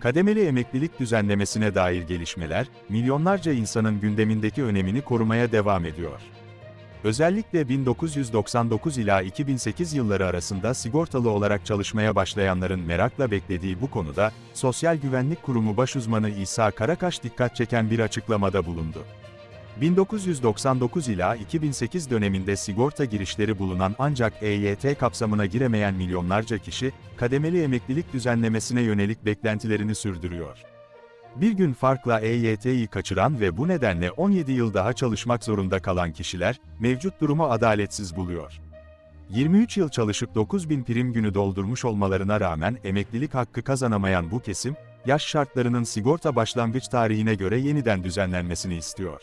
Kademeli emeklilik düzenlemesine dair gelişmeler, milyonlarca insanın gündemindeki önemini korumaya devam ediyor. Özellikle 1999 ila 2008 yılları arasında sigortalı olarak çalışmaya başlayanların merakla beklediği bu konuda, Sosyal Güvenlik Kurumu Başuzmanı İsa Karakaş dikkat çeken bir açıklamada bulundu. 1999 ila 2008 döneminde sigorta girişleri bulunan ancak EYT kapsamına giremeyen milyonlarca kişi, kademeli emeklilik düzenlemesine yönelik beklentilerini sürdürüyor. Bir gün farkla EYT'yi kaçıran ve bu nedenle 17 yıl daha çalışmak zorunda kalan kişiler, mevcut durumu adaletsiz buluyor. 23 yıl çalışıp 9000 prim günü doldurmuş olmalarına rağmen emeklilik hakkı kazanamayan bu kesim, yaş şartlarının sigorta başlangıç tarihine göre yeniden düzenlenmesini istiyor.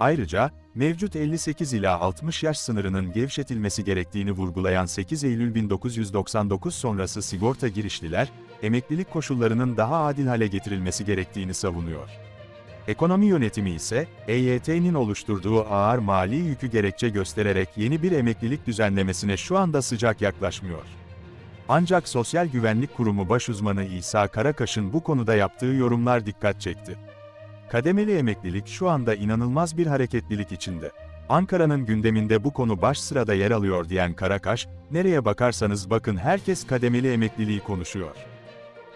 Ayrıca, mevcut 58 ila 60 yaş sınırının gevşetilmesi gerektiğini vurgulayan 8 Eylül 1999 sonrası sigorta girişliler, emeklilik koşullarının daha adil hale getirilmesi gerektiğini savunuyor. Ekonomi yönetimi ise, EYT'nin oluşturduğu ağır mali yükü gerekçe göstererek yeni bir emeklilik düzenlemesine şu anda sıcak yaklaşmıyor. Ancak Sosyal Güvenlik Kurumu Başuzmanı İsa Karakaş'ın bu konuda yaptığı yorumlar dikkat çekti. Kademeli emeklilik şu anda inanılmaz bir hareketlilik içinde. Ankara'nın gündeminde bu konu baş sırada yer alıyor diyen Karakaş, nereye bakarsanız bakın herkes kademeli emekliliği konuşuyor.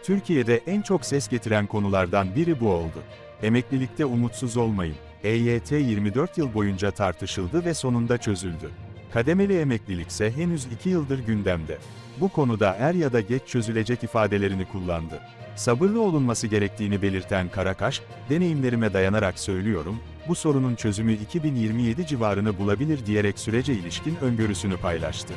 Türkiye'de en çok ses getiren konulardan biri bu oldu. Emeklilikte umutsuz olmayın. EYT 24 yıl boyunca tartışıldı ve sonunda çözüldü. Kademeli emeklilik ise henüz 2 yıldır gündemde. Bu konuda er ya da geç çözülecek ifadelerini kullandı. Sabırlı olunması gerektiğini belirten Karakaş, deneyimlerime dayanarak söylüyorum, bu sorunun çözümü 2027 civarını bulabilir diyerek sürece ilişkin öngörüsünü paylaştı.